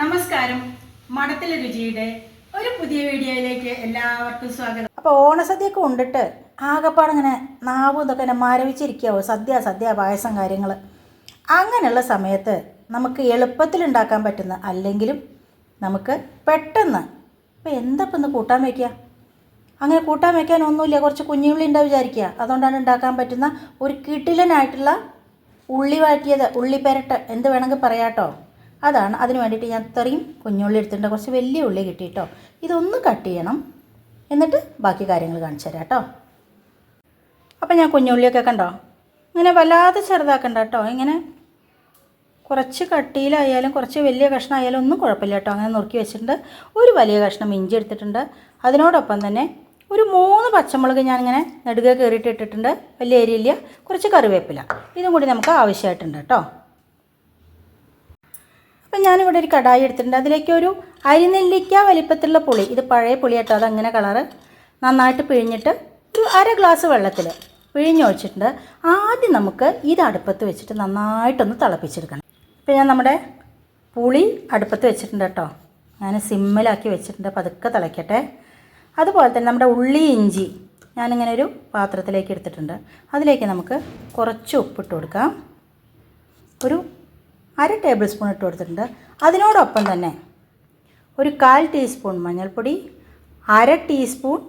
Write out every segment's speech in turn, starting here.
നമസ്കാരം. മഠത്തിലെ രുചിയുടെ ഒരു പുതിയ വീഡിയോയിലേക്ക് എല്ലാവർക്കും സ്വാഗതം. അപ്പോൾ ഓണസദ്യയൊക്കെ ഉണ്ടിട്ട് ആകപ്പാടിങ്ങനെ നാവും ഇതൊക്കെ ഇങ്ങനെ മരവിച്ചിരിക്കാവോ സദ്യ സദ്യ പായസം കാര്യങ്ങൾ അങ്ങനെയുള്ള സമയത്ത് നമുക്ക് എളുപ്പത്തിൽ ഉണ്ടാക്കാൻ പറ്റുന്ന അല്ലെങ്കിലും നമുക്ക് പെട്ടെന്ന് ഇപ്പോൾ എന്താ ഇപ്പം കൂട്ടാൻ വയ്ക്കുക അങ്ങനെ കൂട്ടാൻ വയ്ക്കാൻ ഒന്നുമില്ല. കുറച്ച് കുഞ്ഞുള്ളി ഉണ്ടാവും വിചാരിക്കുക. അതുകൊണ്ടാണ് ഉണ്ടാക്കാൻ പറ്റുന്ന ഒരു കിടിലനായിട്ടുള്ള ഉള്ളി വാറ്റിയത് ഉള്ളി പെരട്ട് എന്ത് വേണമെങ്കിൽ പറയാട്ടോ? അതാണ്. അതിന് വേണ്ടിയിട്ട് ഞാൻ ഇത്രയും കുഞ്ഞുള്ളി എടുത്തിട്ടുണ്ട്. കുറച്ച് വലിയ ഉള്ളി കിട്ടിയിട്ടോ. ഇതൊന്ന് കട്ട് ചെയ്യണം. എന്നിട്ട് ബാക്കി കാര്യങ്ങൾ കാണിച്ചു തരാം കേട്ടോ. അപ്പം ഞാൻ കുഞ്ഞുള്ളിയൊക്കെ കണ്ടോ? ഇങ്ങനെ വല്ലാതെ ചെറുതാക്കണ്ട കേട്ടോ. ഇങ്ങനെ കുറച്ച് കട്ടിയിലായാലും കുറച്ച് വലിയ കഷ്ണമായാലും ഒന്നും കുഴപ്പമില്ല കേട്ടോ. അങ്ങനെ നുറുക്കി വെച്ചിട്ടുണ്ട്. ഒരു വലിയ കഷ്ണം ഇഞ്ചി എടുത്തിട്ടുണ്ട്. അതിനോടൊപ്പം തന്നെ ഒരു മൂന്ന് പച്ചമുളക് ഞാനിങ്ങനെ നെടുക കയറിയിട്ട് ഇട്ടിട്ടുണ്ട്. വലിയ ഏരിയയില്ല കുറച്ച് കറിവേപ്പില. ഇതും കൂടി നമുക്ക് ആവശ്യമായിട്ടുണ്ട് കേട്ടോ. അപ്പം ഞാനിവിടെ ഒരു കടായി എടുത്തിട്ടുണ്ട്. അതിലേക്ക് ഒരു അരിനെല്ലിക്ക വലിപ്പത്തിലുള്ള പുളി. ഇത് പഴയ പുളി അതങ്ങനെ കളറ്. നന്നായിട്ട് പിഴിഞ്ഞിട്ട് ഒരു അര ഗ്ലാസ് വെള്ളത്തിൽ പിഴിഞ്ഞ് വെച്ചിട്ടുണ്ട്. ആദ്യം നമുക്ക് ഇത് അടുപ്പത്ത് വെച്ചിട്ട് നന്നായിട്ടൊന്ന് തിളപ്പിച്ചെടുക്കണം. ഇപ്പം ഞാൻ നമ്മുടെ പുളി അടുപ്പത്ത് വെച്ചിട്ടുണ്ട് കേട്ടോ. ഞാൻ സിമ്മിലാക്കി വെച്ചിട്ടുണ്ട്. പതുക്കെ തിളയ്ക്കട്ടെ അതുപോലെ തന്നെ നമ്മുടെ ഉള്ളി ഇഞ്ചി ഞാനിങ്ങനെ ഒരു പാത്രത്തിലേക്ക് എടുത്തിട്ടുണ്ട്. അതിലേക്ക് നമുക്ക് കുറച്ച് ഉപ്പിട്ട് കൊടുക്കാം. ഒരു അര ടേബിൾ സ്പൂൺ ഇട്ട് കൊടുത്തിട്ടുണ്ട്. അതിനോടൊപ്പം തന്നെ ഒരു കാൽ ടീസ്പൂൺ മഞ്ഞൾപ്പൊടി അര ടീസ്പൂൺ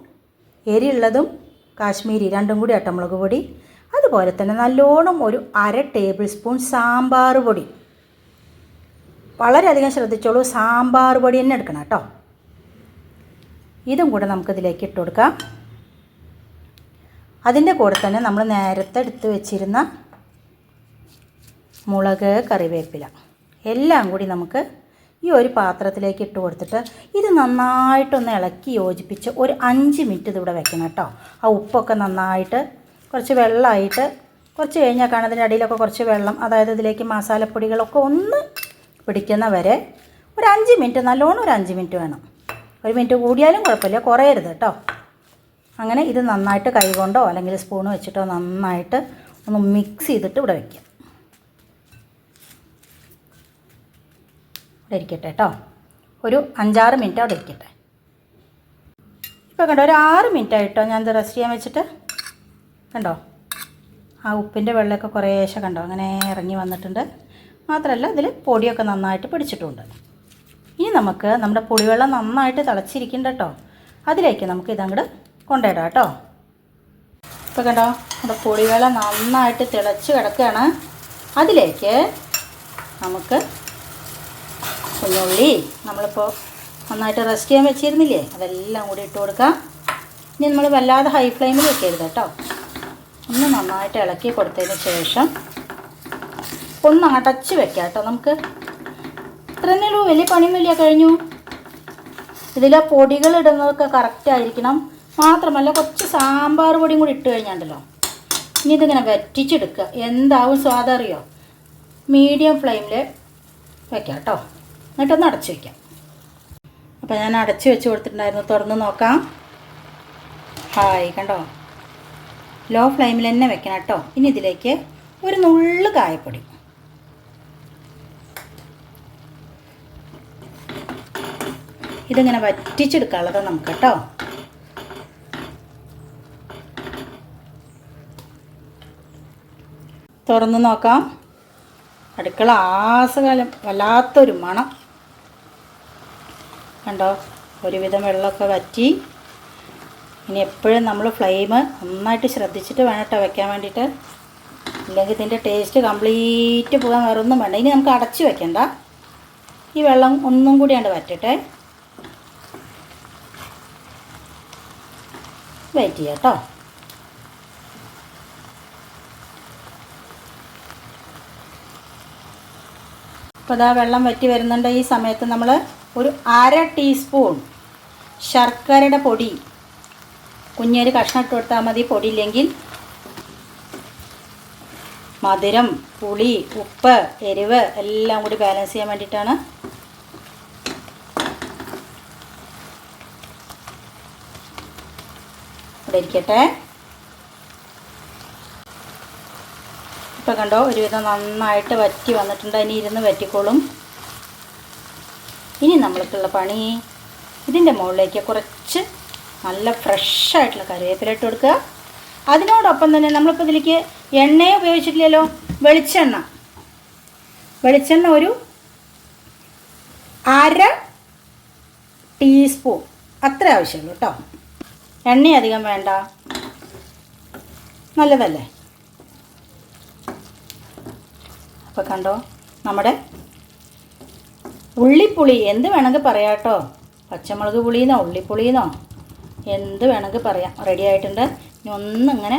എരിയുള്ളതും കാശ്മീരി രണ്ടും കൂടി അട്ടമുളക് പൊടി അതുപോലെ തന്നെ നല്ലോണം ഒരു അര ടേബിൾ സ്പൂൺ സാമ്പാർ പൊടി. വളരെയധികം ശ്രദ്ധിച്ചോളൂ സാമ്പാർ പൊടി തന്നെ എടുക്കണം കേട്ടോ. ഇതും കൂടെ നമുക്കിതിലേക്ക് ഇട്ട് കൊടുക്കാം. അതിന്റെ കൂടെ തന്നെ നമ്മൾ നേരത്തെ എടുത്ത് വെച്ചിരുന്ന മുളക് കറിവേപ്പില എല്ലാം കൂടി നമുക്ക് ഈ ഒരു പാത്രത്തിലേക്ക് ഇട്ട് കൊടുത്തിട്ട് ഇത് നന്നായിട്ടൊന്ന് ഇളക്കി യോജിപ്പിച്ച് ഒരു അഞ്ച് മിനിറ്റ് ഇതിവിടെ വെക്കണം കേട്ടോ. ആ ഉപ്പൊക്കെ നന്നായിട്ട് കുറച്ച് വെള്ളമായിട്ട് കുറച്ച് കഴിഞ്ഞാൽ കാണാം അതിന്റെ അടിയിലൊക്കെ കുറച്ച് വെള്ളം അതായത് ഇതിലേക്ക് മസാലപ്പൊടികളൊക്കെ ഒന്ന് പിടിക്കുന്ന വരെ ഒരു അഞ്ച് മിനിറ്റ് നല്ലോണം ഒരു അഞ്ച് മിനിറ്റ് വേണം. ഒരു മിനിറ്റ് കൂടിയാലും കുഴപ്പമില്ല കുറയരുത് കേട്ടോ. അങ്ങനെ ഇത് നന്നായിട്ട് കൈകൊണ്ടോ അല്ലെങ്കിൽ സ്പൂൺ വെച്ചിട്ടോ നന്നായിട്ട് ഒന്ന് മിക്സ് ചെയ്തിട്ട് ഇവിടെ വയ്ക്കുക ഇവിടെ ഇരിക്കട്ടെ കേട്ടോ ഒരു അഞ്ചാറ് മിനിറ്റ് അവിടെ ഇരിക്കട്ടെ. ഇപ്പോൾ കണ്ടോ ഒരു ആറ് മിനിറ്റ് ആയിട്ടോ ഞാൻ ഇത് റെസ്റ്റ് ചെയ്യാൻ വെച്ചിട്ട്. കണ്ടോ? ആ ഉപ്പിന്റെ വെള്ളമൊക്കെ കുറേശ്ശെ കണ്ടോ? അങ്ങനെ ഇറങ്ങി വന്നിട്ടുണ്ട്. മാത്രമല്ല ഇതിൽ പൊടിയൊക്കെ നന്നായിട്ട് പിടിച്ചിട്ടുണ്ട്. ഇനി നമുക്ക് നമ്മുടെ പുളിവെള്ളം നന്നായിട്ട് തിളച്ചിരിക്കുന്നുണ്ട് കേട്ടോ അതിലേക്ക് നമുക്ക് ഇതങ്ങോട്ട് കൊണ്ടിടാം കേട്ടോ ഇപ്പോൾ കണ്ടോ? നമ്മുടെ പുളിവെള്ളം നന്നായിട്ട് തിളച്ച് കിടക്കുകയാണ്. അതിലേക്ക് നമുക്ക് കുഞ്ഞുള്ളി നമ്മളിപ്പോൾ നന്നായിട്ട് റെസ്റ്റ് ചെയ്യാൻ വെച്ചിരുന്നില്ലേ? അതെല്ലാം കൂടി ഇട്ട് കൊടുക്കാം. ഇനി നമ്മൾ വല്ലാതെ ഹൈ ഫ്ലെയിമിൽ വെക്കരുത് കേട്ടോ. ഒന്ന് നന്നായിട്ട് ഇളക്കി കൊടുത്തതിന് ശേഷം ഒന്ന് അടച്ച് വെക്കാം കേട്ടോ. നമുക്ക് ഇത്ര പണിയും വലിയ കഴിഞ്ഞു. ഇതിലെ പൊടികൾ ഇടുന്നതൊക്കെ കറക്റ്റ് ആയിരിക്കണം. മാത്രമല്ല കുറച്ച് സാമ്പാർ പൊടിയും കൂടി ഇട്ട് കഴിഞ്ഞാണ്ടല്ലോ. ഇനി ഇതിങ്ങനെ വറ്റിച്ചെടുക്കുക. എന്താവും സ്വാദറിയോ മീഡിയം ഫ്ലെയിമിൽ വെക്കാം കേട്ടോ. എന്നിട്ടൊന്ന് അടച്ചു വയ്ക്കാം അപ്പോൾ ഞാൻ അടച്ച് വെച്ച് കൊടുത്തിട്ടുണ്ടായിരുന്നു. തുറന്ന് നോക്കാം. ഹായ് കണ്ടോ? ലോ ഫ്ലെയിമിൽ തന്നെ വെക്കണം കേട്ടോ. ഇനി ഇതിലേക്ക് ഒരു നുള്ളു കായപ്പൊടി. ഇതിങ്ങനെ വറ്റിച്ചെടുക്കാനുള്ളത് നമുക്ക് കേട്ടോ. തുറന്ന് നോക്കാം. അടുക്കള ആസകാലം വല്ലാത്തൊരു മണം. കണ്ടോ? ഒരുവിധം വെള്ളമൊക്കെ വറ്റി. ഇനി എപ്പോഴും നമ്മൾ ഫ്ലെയിം നന്നായിട്ട് ശ്രദ്ധിച്ചിട്ട് വേണം കേട്ടോ വെക്കാൻ വേണ്ടിയിട്ട്. ഇല്ലെങ്കിൽ ഇതിന്റെ ടേസ്റ്റ് കംപ്ലീറ്റ് പോകാൻ വേറെ ഒന്നും വേണ്ട. ഇനി നമുക്ക് അടച്ച് വെക്കണ്ട. ഈ വെള്ളം ഒന്നും കൂടിയാണ്ട് വറ്റട്ടെ. വെയിറ്റ് ചെയ്യാം കേട്ടോ. അപ്പോൾ ഇതാ വെള്ളം വറ്റി വരുന്നുണ്ട്. ഈ സമയത്ത് നമ്മൾ ഒരു അര ടീസ്പൂൺ ശർക്കരയുടെ പൊടി. കുഞ്ഞൊരു കഷ്ണം ഇട്ട് കൊടുത്താൽ മതി. പൊടിയില്ലെങ്കിൽ മധുരം പുളി ഉപ്പ് എരിവ് എല്ലാം കൂടി ബാലൻസ് ചെയ്യാൻ വേണ്ടിയിട്ടാണ് ഇവിടെ ഇരിക്കട്ടെ. ഇപ്പം കണ്ടോ ഒരുവിധം നന്നായിട്ട് വറ്റി വന്നിട്ടുണ്ട്. ഇനി ഇരുന്ന് വറ്റിക്കോളും. ഇനി നമ്മൾക്കുള്ള പണി. ഇതിന്റെ മുകളിലേക്ക് കുറച്ച് നല്ല ഫ്രഷായിട്ടുള്ള കറിവേപ്പില ഇട്ട് കൊടുക്കുക. അതിനോടൊപ്പം തന്നെ നമ്മളിപ്പോൾ ഇതിലേക്ക് എണ്ണയെ ഉപയോഗിച്ചിട്ടില്ലല്ലോ വെളിച്ചെണ്ണ. വെളിച്ചെണ്ണ ഒരു അര ടീസ്പൂൺ. അത്ര ആവശ്യമുള്ളൂ കേട്ടോ. എണ്ണ അധികം വേണ്ട. നല്ലതല്ലേ? അപ്പോൾ കണ്ടോ നമ്മുടെ ഉള്ളിപ്പുളി എന്ത് വേണമെങ്കിൽ പറയാം കേട്ടോ. പച്ചമുളക് പുളിയെന്നോ ഉള്ളിപ്പുളിയെന്നോ എന്ത് വേണമെങ്കിൽ പറയാം. റെഡി ആയിട്ടുണ്ട്. ഇനി ഒന്നിങ്ങനെ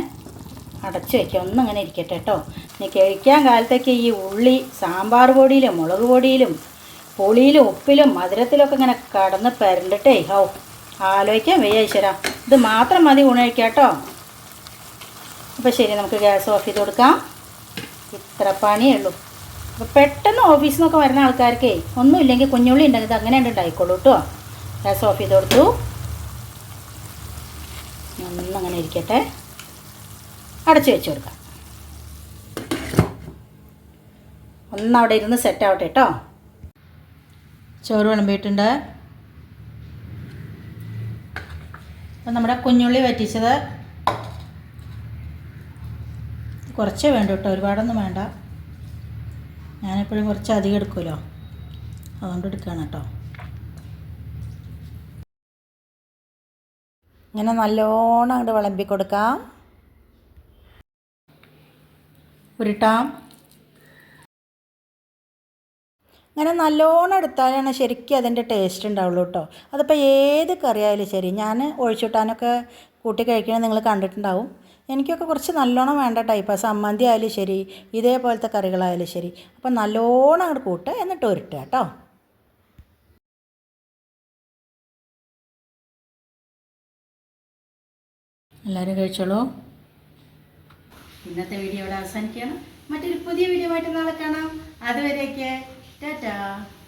അടച്ചു വയ്ക്കുക ഒന്നിങ്ങനെ ഇരിക്കട്ടെ കേട്ടോ. ഇനി കഴിക്കാൻ കാലത്തേക്ക് ഈ ഉള്ളി സാമ്പാർ പൊടിയിലും മുളക് പൊടിയിലും പുളിയിലും ഉപ്പിലും മധുരത്തിലൊക്കെ ഇങ്ങനെ കടന്ന് പരണ്ടിട്ടേ. ഹോ ആലോചിക്കാൻ വയ്യ ഇത് മാത്രം മതി ഊണഴിക്കാം കേട്ടോ. അപ്പോൾ ശരി നമുക്ക് ഗ്യാസ് ഓഫ് ചെയ്ത് കൊടുക്കാം. ഇത്ര പണിയേ ഉള്ളൂ. അപ്പോൾ പെട്ടെന്ന് ഓഫീസിൽ നിന്നൊക്കെ വരുന്ന ആൾക്കാർക്കേ ഒന്നുമില്ലെങ്കിൽ കുഞ്ഞുള്ളി ഉണ്ടെങ്കിൽ അങ്ങനെ ഉണ്ട് ഉണ്ടായിക്കോളൂ കേട്ടോ ഗ്യാസ് ഓഫ് ചെയ്ത് കൊടുത്തു. ഒന്നങ്ങനെ ഇരിക്കട്ടെ. അടച്ചു വെച്ച് കൊടുക്കാം. ഒന്നവിടെ ഇരുന്ന് സെറ്റ് ആവട്ടെ കേട്ടോ ചോറ് വിളമ്പിയിട്ടുണ്ട്. അപ്പം നമ്മുടെ കുഞ്ഞുള്ളി വറ്റിച്ചത് കുറച്ചേ വേണ്ട കേട്ടോ ഒരുപാടൊന്നും വേണ്ട. ഞാനെപ്പോഴും കുറച്ച് അധികം എടുക്കുമല്ലോ? അതുകൊണ്ട് എടുക്കുകയാണ് കേട്ടോ. ഇങ്ങനെ നല്ലോണം അങ്ങോട്ട് വിളമ്പി കൊടുക്കാം ഉരുട്ടാം. അങ്ങനെ നല്ലോണം എടുത്താലാണ് ശരിക്കും അതിന്റെ ടേസ്റ്റ് ഉണ്ടാവുള്ളൂ കേട്ടോ അതിപ്പോൾ ഏത് കറിയായാലും ശരി ഞാൻ ഒഴിച്ചുവിട്ടാനൊക്കെ കൂട്ടി കഴിക്കണത് നിങ്ങൾ കണ്ടിട്ടുണ്ടാവും. എനിക്കൊക്കെ കുറച്ച് നല്ലോണം വേണ്ട ടൈപ്പാണ് സമ്മന്തി ആയാലും ശരി ഇതേപോലത്തെ കറികളായാലും ശരി. അപ്പം നല്ലോണം അങ്ങോട്ട് കൂട്ടുക എന്നിട്ട് ഉരുട്ടുക കേട്ടോ എല്ലാവരും കഴിച്ചോളൂ. ഇന്നത്തെ വീഡിയോ ഇവിടെ അവസാനിക്കുകയാണ്. മറ്റൊരു പുതിയ വീഡിയോ ആയിട്ട് നാളെ കാണാം. അതുവരേക്ക് Da-da.